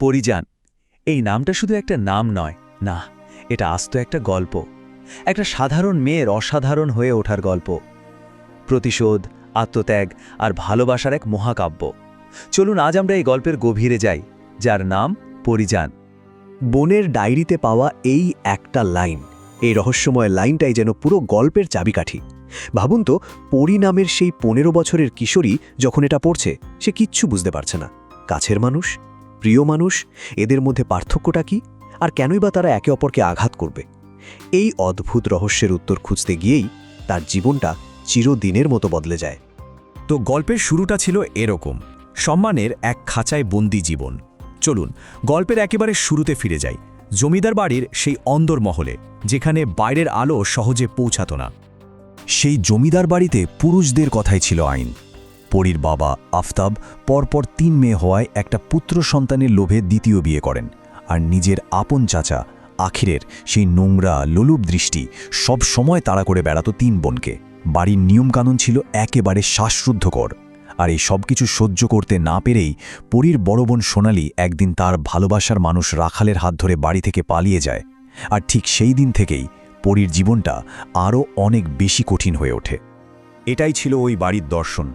পরিযান, এই নামটা শুধু একটা নাম নয়, না, এটা আস্ত একটা গল্প। একটা সাধারণ মেয়ের অসাধারণ হয়ে ওঠার গল্প। প্রতিশোধ, আত্মত্যাগ আর ভালোবাসার এক মহাকাব্য। চলুন আজ আমরা এই গল্পের গভীরে যাই, যার নাম পরিযান। বনের ডায়েরিতে পাওয়া এই একটা লাইন, এই রহস্যময় লাইনটাই যেন পুরো গল্পের চাবিকাঠি। ভাবুন তো, পরি নামের সেই পনেরো বছরের কিশোরী যখন এটা পড়ছে, সে কিচ্ছু বুঝতে পারছে না। কাছের মানুষ প্রিয় মানুষ, এদের মধ্যে পার্থক্যটা কি? আর কেনই বা তারা একে অপরকে আঘাত করবে? এই অদ্ভুত রহস্যের উত্তর খুঁজতে গিয়েই তার জীবনটা চিরদিনের মতো বদলে যায়। তো গল্পের শুরুটা ছিল এরকম। সম্মানের এক খাঁচায় বন্দি জীবন। চলুন, গল্পের একেবারে শুরুতে ফিরে যাই। জমিদার বাড়ির সেই অন্দর মহলে, যেখানে বাইরের আলো সহজে পৌঁছাত না। সেই জমিদার বাড়িতে পুরুষদের কথাই ছিল আইন। পরীর বাবা আফতাব পরপর তিন মেয়ে হওয়ায় একটা পুত্র সন্তানের লোভে দ্বিতীয় বিয়ে করেন। আর নিজের আপন চাচা আখিরের সেই নোংরা, লোলুপ দৃষ্টি সব সময় তাড়া করে বেড়াতো তিন বোনকে। বাড়ির নিয়মকানুন ছিল একেবারে শ্বাসরুদ্ধকর। আর এই সব কিছু সহ্য করতে না পেরেই পরীর বড় বোন সোনালি একদিন তার ভালোবাসার মানুষ রাখালের হাত ধরে বাড়ি থেকে পালিয়ে যায়। আর ঠিক সেই দিন থেকেই পরীর জীবনটা আরও অনেক বেশি কঠিন হয়ে ওঠে। এটাই ছিল ওই বাড়ির দর্শন।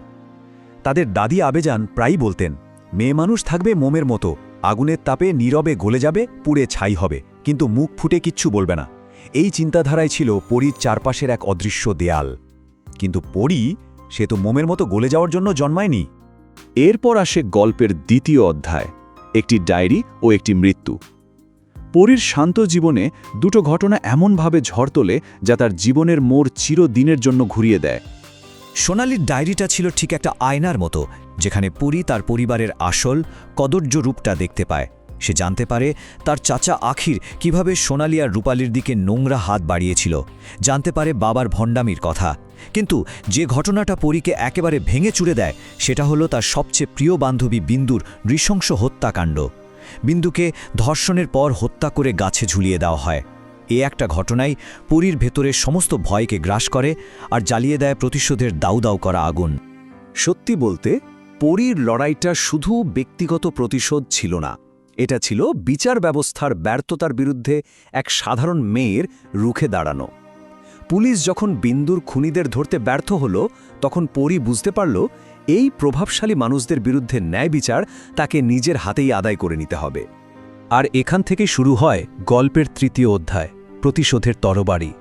তাদের দাদি আবেজান প্রায়ই বলতেন, মেয়ে মানুষ থাকবে মোমের মতো, আগুনের তাপে নীরবে গলে যাবে, পুড়ে ছাই হবে, কিন্তু মুখ ফুটে কিচ্ছু বলবে না। এই চিন্তাধারায় ছিল পরীর চারপাশের এক অদৃশ্য দেয়াল। কিন্তু পরী, সে তো মোমের মতো গলে যাওয়ার জন্য জন্মায়নি। এরপর আসে গল্পের দ্বিতীয় অধ্যায়, একটি ডায়েরি ও একটি মৃত্যু। পরীর শান্ত জীবনে দুটো ঘটনা এমনভাবে ঝড় তোলে যা তার জীবনের মোড় চিরদিনের জন্য ঘুরিয়ে দেয়। সোনালির ডায়েরিটা ছিল ঠিক একটা আয়নার মতো, যেখানে পুরী তার পরিবারের আসল কদর্য রূপটা দেখতে পায়। সে জানতে পারে তার চাচা আখির কীভাবে সোনালি আর রূপালির দিকে নোংরা হাত বাড়িয়েছিল। জানতে পারে বাবার ভণ্ডামির কথা। কিন্তু যে ঘটনাটা পরীকে একেবারে ভেঙে চুড়ে দেয়, সেটা হলো তার সবচেয়ে প্রিয় বান্ধবী বিন্দুর নৃশংস হত্যাকাণ্ড। বিন্দুকে ধর্ষণের পর হত্যা করে গাছে ঝুলিয়ে দেওয়া হয়। এ একটা ঘটনাই পুরীর ভেতরে সমস্ত ভয়কে গ্রাস করে আর জ্বালিয়ে দেয় প্রতিশোধের দাউ দাউ করা আগুন। সত্যি বলতে, পরীর লড়াইটা শুধু ব্যক্তিগত প্রতিশোধ ছিল না। এটা ছিল বিচার ব্যবস্থার ব্যর্থতার বিরুদ্ধে এক সাধারণ মেয়ের রুখে দাঁড়ানো। পুলিশ যখন বিন্দুর খুনিদের ধরতে ব্যর্থ হল, তখন পরি বুঝতে পারল, এই প্রভাবশালী মানুষদের বিরুদ্ধে ন্যায় বিচার তাকে নিজের হাতেই আদায় করে নিতে হবে। আর এখান থেকে শুরু হয় গল্পের তৃতীয় অধ্যায়। প্রতিশোধের তরবারি।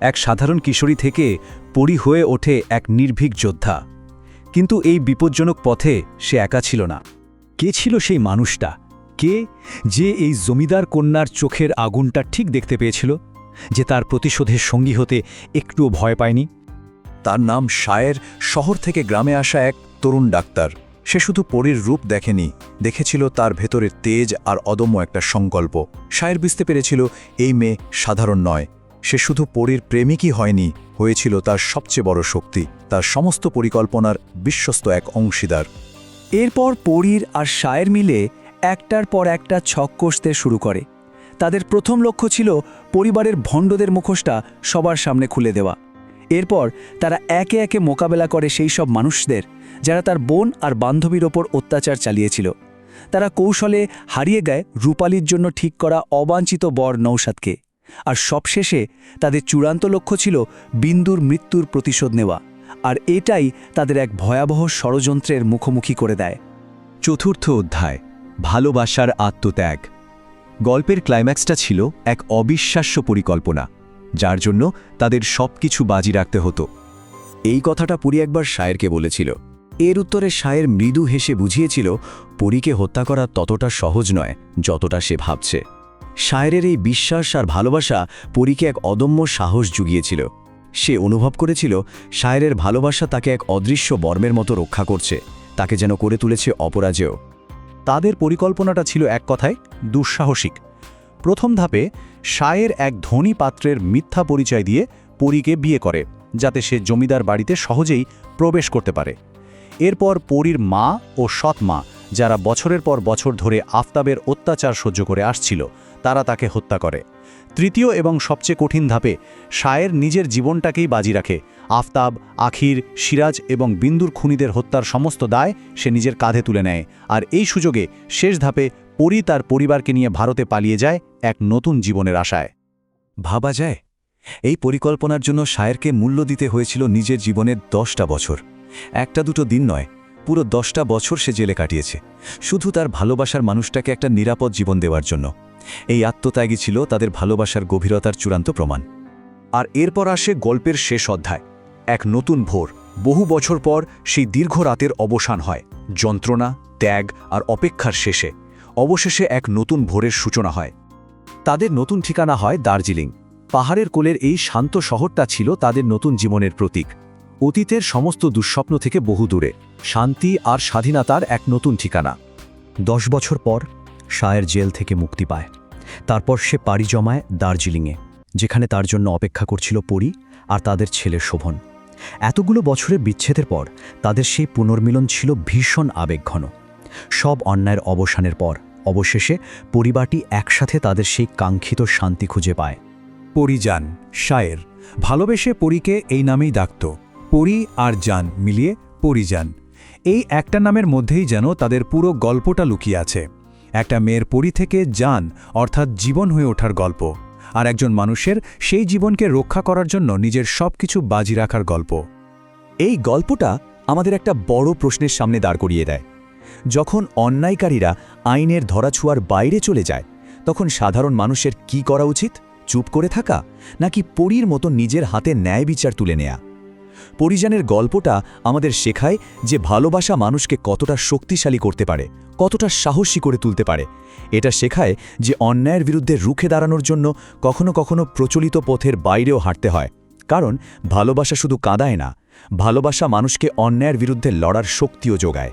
এক সাধারণ কিশোরী থেকে পরি হয়ে ওঠে এক নির্ভীক যোদ্ধা। কিন্তু এই বিপজ্জনক পথে সে একা ছিল না। কে ছিল সেই মানুষটা? কে যে এই জমিদার কন্যার চোখের আগুনটা ঠিক দেখতে পেয়েছিল, যে তার প্রতিশোধের সঙ্গী হতে একটুও ভয় পায়নি? তার নাম শায়ের শহর থেকে গ্রামে আসা এক তরুণ ডাক্তার। সে শুধু পরীর রূপ দেখেনি, দেখেছিল তার ভেতরের তেজ আর অদম্য একটা সংকল্প। শায়ের বুঝতে পেরেছিল, এই মেয়ে সাধারণ নয়। সে শুধু পরীর প্রেমিকই হয়নি, হয়েছিল তার সবচেয়ে বড় শক্তি, তার সমস্ত পরিকল্পনার বিশ্বস্ত এক অংশীদার। এরপর পরীর আর শায়ের মিলে একটার পর একটা ছক কষতে শুরু করে। তাদের প্রথম লক্ষ্য ছিল পরিবারের ভণ্ডদের মুখোশটা সবার সামনে খুলে দেওয়া। এরপর তারা একে একে মোকাবেলা করে সেই সব মানুষদের যারা তার বোন আর বান্ধবীর ওপর অত্যাচার চালিয়েছিল। তারা কৌশলে হারিয়ে গায় রূপালির জন্য ঠিক করা অবাঞ্ছিত বর নৌসাদকে আর সবশেষে তাদের চূড়ান্ত লক্ষ্য ছিল বিন্দুর মৃত্যুর প্রতিশোধ নেওয়া। আর এটাই তাদের এক ভয়াবহ ষড়যন্ত্রের মুখোমুখি করে দেয়। চতুর্থ অধ্যায়, ভালোবাসার আত্মত্যাগ। গল্পের ক্লাইম্যাক্সটা ছিল এক অবিশ্বাস্য পরিকল্পনা, যার জন্য তাদের সবকিছু বাজি রাখতে হতো। এই কথাটা পুরী একবার শায়েরকে বলেছিল। এর উত্তরে শায়ের মৃদু হেসে বুঝিয়েছিল, পরীকে হত্যা করা ততটা সহজ নয়, যতটা সে ভাবছে। শায়েরের এই বিশ্বাস আর ভালোবাসা পরীকে এক অদম্য সাহস জুগিয়েছিল। সে অনুভব করেছিল, শায়েরের ভালোবাসা তাকে এক অদৃশ্য বর্মের মতো রক্ষা করছে, তাকে যেন করে তুলেছে অপরাজেয়। তাদের পরিকল্পনাটা ছিল এক কথায় দুঃসাহসিক। প্রথম ধাপে শায়ের এক ধনী পাত্রের মিথ্যা পরিচয় দিয়ে পরীকে বিয়ে করে, যাতে সে জমিদার বাড়িতে সহজেই প্রবেশ করতে পারে। এরপর পরীর মা ও সৎ মা, যারা বছরের পর বছর ধরে আফতাবের অত্যাচার সহ্য করে আসছিল, তারা তাকে হত্যা করে। তৃতীয় এবং সবচেয়ে কঠিন ধাপে, শায়ের নিজের জীবনটাকেই বাজি রাখে। আফতাব, আখির, সিরাজ এবং বিন্দুর খুনিদের হত্যার সমস্ত দায় সে নিজের কাঁধে তুলে নেয়। আর এই সুযোগে শেষ ধাপে পরি তার পরিবারকে নিয়ে ভারতে পালিয়ে যায় এক নতুন জীবনের আশায়। ভাবা যায়, এই পরিকল্পনার জন্য শায়েরকে মূল্য দিতে হয়েছিল নিজের জীবনের দশটা বছর। একটা দুটো দিন নয়, পুরো দশটা বছর সে জেলে কাটিয়েছে। শুধু তার ভালোবাসার মানুষটাকে একটা নিরাপদ জীবন দেওয়ার জন্য। এই আত্মত্যাগী ছিল তাদের ভালোবাসার গভীরতার চূড়ান্ত প্রমাণ। আর এরপর আসে গল্পের শেষ অধ্যায়। এক নতুন ভোর। বহু বছর পর সেই দীর্ঘ রাতের অবসান হয়। যন্ত্রণা, ত্যাগ আর অপেক্ষার শেষে। অবশেষে এক নতুন ভোরের সূচনা হয়। তাদের নতুন ঠিকানা হয় দার্জিলিং। পাহাড়ের কোলের এই শান্ত শহরটা ছিল তাদের নতুন জীবনের প্রতীক। অতীতের সমস্ত দুঃস্বপ্ন থেকে বহু দূরে, শান্তি আর স্বাধীনতার এক নতুন ঠিকানা। দশ বছর পর, শায়ের জেল থেকে মুক্তি পায়। তারপর সে পাড়ি জমায় দার্জিলিংয়ে, যেখানে তার জন্য অপেক্ষা করছিল পরি আর তাদের ছেলে শোভন। এতগুলো বছরের বিচ্ছেদের পর, তাদের সেই পুনর্মিলন ছিল ভীষণ আবেগঘন। সব অন্যায়ের অবসানের পর, অবশেষে পরিবারটি একসাথে তাদের সেই কাঙ্ক্ষিত শান্তি খুঁজে পায়। পরিজান শায়ের। ভালোবেসে পরীকে এই নামেই ডাকত। পরি আর জান মিলিয়ে পরিজান এই একটা নামের মধ্যেই যেন তাদের পুরো গল্পটা লুকিয়ে আছে। একটা মেয়ের পরি থেকে যান অর্থাৎ জীবন হয়ে ওঠার গল্প। আর একজন মানুষের সেই জীবনকে রক্ষা করার জন্য নিজের সব কিছু বাজি রাখার গল্প। এই গল্পটা আমাদের একটা বড় প্রশ্নের সামনে দাঁড় করিয়ে দেয়। যখন অন্যায়কারীরা আইনের ধরাছোঁয়ার বাইরে চলে যায়, তখন সাধারণ মানুষের কি করা উচিত? চুপ করে থাকা? নাকি পরীর মতো নিজের হাতে ন্যায় বিচার তুলে নেয়া? পরিজানের গল্পটা আমাদের শেখায় যে ভালোবাসা মানুষকে কতটা শক্তিশালী করতে পারে, কতটা সাহসী করে তুলতে পারে। এটা শেখায় যে অন্যায়ের বিরুদ্ধে রুখে দাঁড়ানোর জন্য কখনো কখনো প্রচলিত পথের বাইরেও হাঁটতে হয়। কারণ ভালোবাসা শুধু কাঁদায় না, ভালোবাসা মানুষকে অন্যায়ের বিরুদ্ধে লড়ার শক্তিও যোগায়।